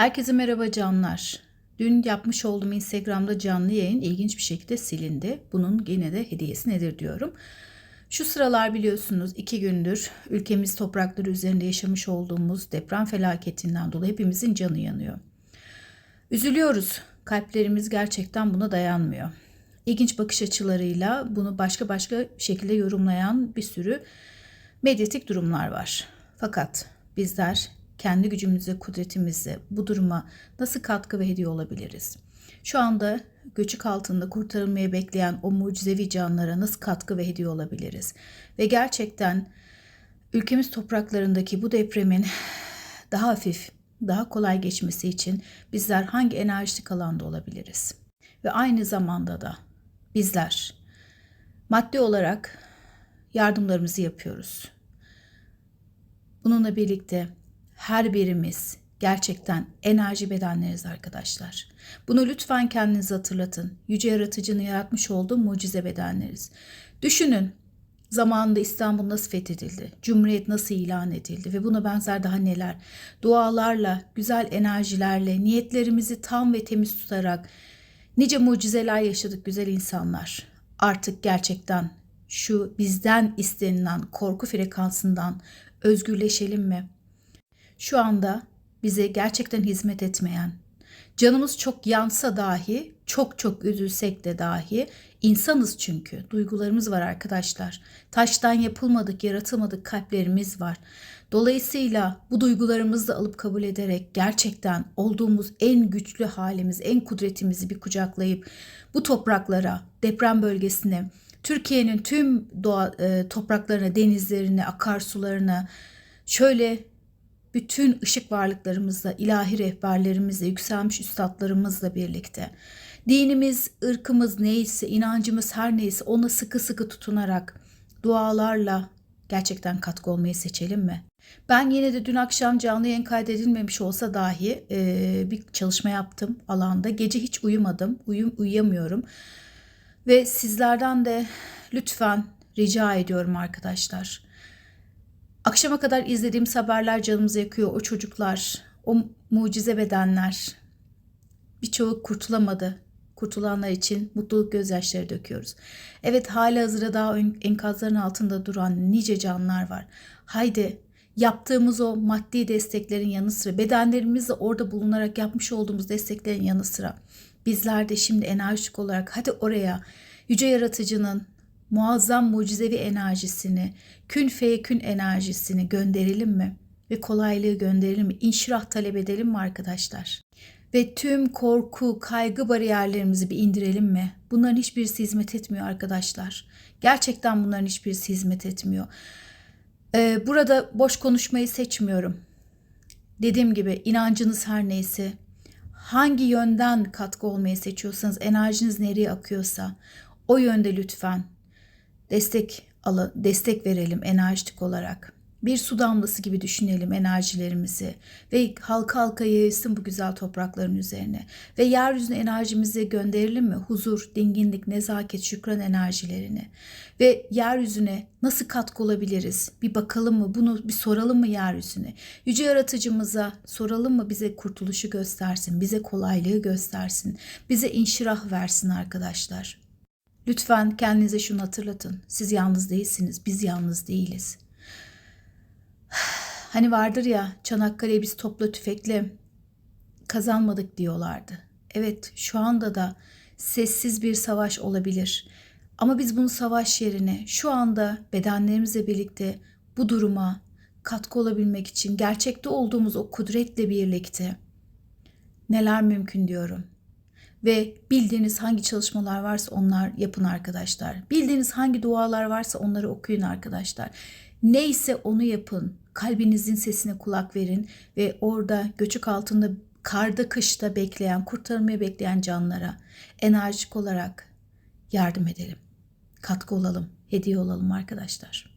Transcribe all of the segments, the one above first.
Herkese merhaba canlar. Dün yapmış olduğum Instagram'da canlı yayın ilginç bir şekilde silindi. Bunun yine de hediyesi nedir diyorum. Şu sıralar biliyorsunuz iki gündür ülkemiz toprakları üzerinde yaşamış olduğumuz deprem felaketinden dolayı hepimizin canı yanıyor. Üzülüyoruz. Kalplerimiz gerçekten buna dayanmıyor. İlginç bakış açılarıyla bunu başka başka şekilde yorumlayan bir sürü medyatik durumlar var. Fakat bizler kendi gücümüze, kudretimize bu duruma nasıl katkı ve hediye olabiliriz? Şu anda göçük altında kurtarılmaya bekleyen o mucizevi canlara nasıl katkı ve hediye olabiliriz? Ve gerçekten ülkemiz topraklarındaki bu depremin daha hafif, daha kolay geçmesi için bizler hangi enerjik alanda olabiliriz? Ve aynı zamanda da bizler maddi olarak yardımlarımızı yapıyoruz. Bununla birlikte her birimiz gerçekten enerji bedenleriz arkadaşlar. Bunu lütfen kendinize hatırlatın. Yüce Yaratıcı'nın yaratmış olduğu mucize bedenleriz. Düşünün zamanında İstanbul nasıl fethedildi? Cumhuriyet nasıl ilan edildi? Ve buna benzer daha neler? Dualarla, güzel enerjilerle, niyetlerimizi tam ve temiz tutarak nice mucizeler yaşadık güzel insanlar. Artık gerçekten şu bizden istenilen korku frekansından özgürleşelim mi? Şu anda bize gerçekten hizmet etmeyen, canımız çok yansa dahi, çok çok üzülsek de dahi insanız çünkü. Duygularımız var arkadaşlar. Taştan yapılmadık, yaratılmadık kalplerimiz var. Dolayısıyla bu duygularımızı da alıp kabul ederek gerçekten olduğumuz en güçlü halimiz, en kudretimizi bir kucaklayıp bu topraklara, deprem bölgesine, Türkiye'nin tüm doğa e, topraklarına, denizlerine, akarsularına şöyle bütün ışık varlıklarımızla, ilahi rehberlerimizle, yükselmiş üstadlarımızla birlikte dinimiz, ırkımız neyse, inancımız her neyse ona sıkı sıkı tutunarak dualarla gerçekten katkı olmayı seçelim mi? Ben yine de dün akşam canlı yayın kaydedilmemiş olsa dahi e, bir çalışma yaptım alanda. Gece hiç uyumadım, uyum uyuyamıyorum. Ve sizlerden de lütfen rica ediyorum arkadaşlar. Akşama kadar izlediğim haberler canımızı yakıyor. O çocuklar, o mucize bedenler. Birçoğu kurtulamadı. Kurtulanlar için mutluluk gözyaşları döküyoruz. Evet hala hazırda daha enkazların altında duran nice canlar var. Haydi yaptığımız o maddi desteklerin yanı sıra bedenlerimizle orada bulunarak yapmış olduğumuz desteklerin yanı sıra bizler de şimdi enerjik olarak hadi oraya yüce yaratıcının muazzam mucizevi enerjisini, kün feyekün enerjisini gönderelim mi? Ve kolaylığı gönderelim mi? İnşirah talep edelim mi arkadaşlar? Ve tüm korku, kaygı bariyerlerimizi bir indirelim mi? Bunların hiçbirisi hizmet etmiyor arkadaşlar. Gerçekten bunların hiçbirisi hizmet etmiyor. Ee, burada boş konuşmayı seçmiyorum. Dediğim gibi inancınız her neyse, hangi yönden katkı olmayı seçiyorsanız, enerjiniz nereye akıyorsa o yönde lütfen destek ala, destek verelim enerjik olarak. Bir su damlası gibi düşünelim enerjilerimizi ve halka halka yayılsın bu güzel toprakların üzerine. Ve yeryüzüne enerjimizi gönderelim mi? Huzur, dinginlik, nezaket, şükran enerjilerini. Ve yeryüzüne nasıl katkı olabiliriz? Bir bakalım mı? Bunu bir soralım mı yeryüzüne? Yüce yaratıcımıza soralım mı bize kurtuluşu göstersin, bize kolaylığı göstersin, bize inşirah versin arkadaşlar. Lütfen kendinize şunu hatırlatın. Siz yalnız değilsiniz. Biz yalnız değiliz. Hani vardır ya Çanakkale'yi biz topla tüfekle kazanmadık diyorlardı. Evet şu anda da sessiz bir savaş olabilir. Ama biz bunu savaş yerine şu anda bedenlerimizle birlikte bu duruma katkı olabilmek için gerçekte olduğumuz o kudretle birlikte neler mümkün diyorum. Ve bildiğiniz hangi çalışmalar varsa onlar yapın arkadaşlar. Bildiğiniz hangi dualar varsa onları okuyun arkadaşlar. Neyse onu yapın. Kalbinizin sesine kulak verin ve orada göçük altında karda kışta bekleyen, kurtarılmayı bekleyen canlara enerjik olarak yardım edelim. Katkı olalım, hediye olalım arkadaşlar.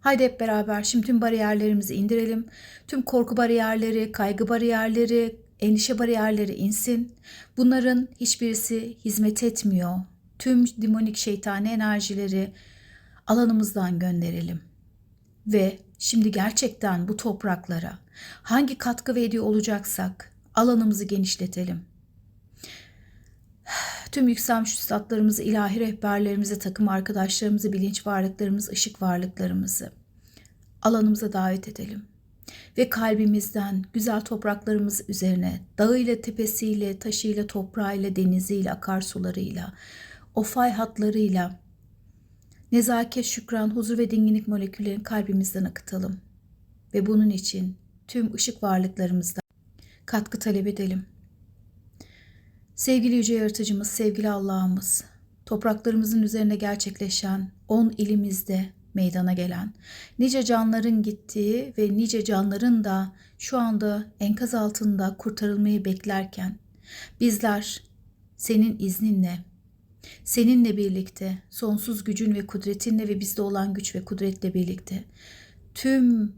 Haydi hep beraber şimdi tüm bariyerlerimizi indirelim. Tüm korku bariyerleri, kaygı bariyerleri, endişe bariyerleri insin. Bunların hiçbirisi hizmet etmiyor. Tüm demonik şeytani enerjileri alanımızdan gönderelim. Ve şimdi gerçekten bu topraklara hangi katkı ve olacaksak Alanımızı genişletelim. Tüm yükselmiş üstadlarımızı, ilahi rehberlerimizi, takım arkadaşlarımızı, bilinç varlıklarımızı, ışık varlıklarımızı alanımıza davet edelim. Ve kalbimizden güzel topraklarımız üzerine dağıyla, tepesiyle, taşıyla, toprağıyla, deniziyle, akarsularıyla, o fay hatlarıyla nezaket, şükran, huzur ve dinginlik moleküllerini kalbimizden akıtalım. Ve bunun için tüm ışık varlıklarımızdan katkı talep edelim. Sevgili Yüce Yaratıcımız, sevgili Allah'ımız, topraklarımızın üzerine gerçekleşen 10 ilimizde meydana gelen, nice canların gittiği ve nice canların da şu anda enkaz altında kurtarılmayı beklerken bizler senin izninle, seninle birlikte, sonsuz gücün ve kudretinle ve bizde olan güç ve kudretle birlikte tüm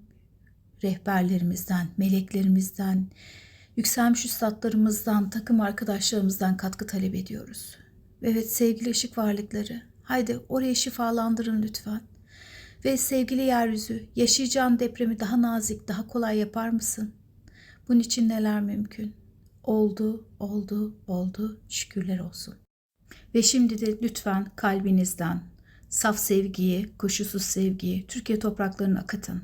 rehberlerimizden, meleklerimizden, yükselmiş üstadlarımızdan, takım arkadaşlarımızdan katkı talep ediyoruz. Evet sevgili ışık varlıkları, haydi orayı şifalandırın lütfen. Ve sevgili yeryüzü, yaşayacağın depremi daha nazik, daha kolay yapar mısın? Bunun için neler mümkün? Oldu, oldu, oldu. Şükürler olsun. Ve şimdi de lütfen kalbinizden saf sevgiyi, koşulsuz sevgiyi Türkiye topraklarına akıtın.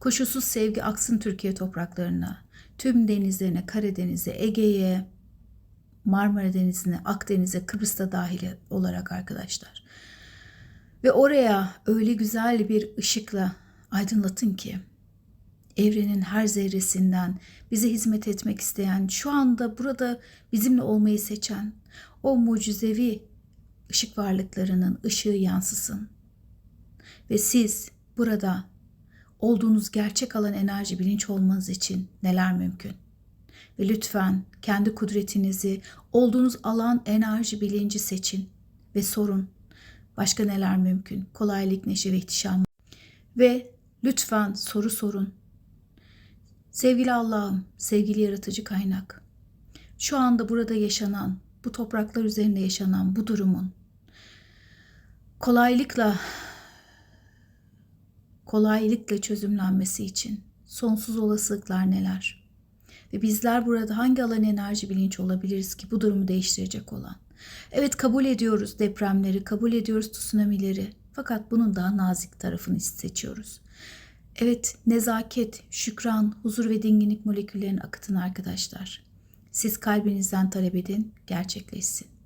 Koşulsuz sevgi aksın Türkiye topraklarına, tüm denizlerine, Karadeniz'e, Ege'ye, Marmara Denizi'ne, Akdeniz'e, Kıbrıs'ta dahil olarak arkadaşlar. Ve oraya öyle güzel bir ışıkla aydınlatın ki evrenin her zerresinden bize hizmet etmek isteyen, şu anda burada bizimle olmayı seçen o mucizevi ışık varlıklarının ışığı yansısın. Ve siz burada olduğunuz gerçek alan enerji bilinç olmanız için neler mümkün? Ve lütfen kendi kudretinizi olduğunuz alan enerji bilinci seçin ve sorun. Başka neler mümkün? Kolaylık, neşe ve ihtişam. Ve lütfen soru sorun. Sevgili Allah'ım, sevgili yaratıcı kaynak. Şu anda burada yaşanan, bu topraklar üzerinde yaşanan bu durumun kolaylıkla kolaylıkla çözümlenmesi için sonsuz olasılıklar neler? Ve bizler burada hangi alan enerji bilinç olabiliriz ki bu durumu değiştirecek olan? Evet kabul ediyoruz depremleri, kabul ediyoruz tsunamileri. Fakat bunun daha nazik tarafını seçiyoruz. Evet nezaket, şükran, huzur ve dinginlik moleküllerini akıtın arkadaşlar. Siz kalbinizden talep edin, gerçekleşsin.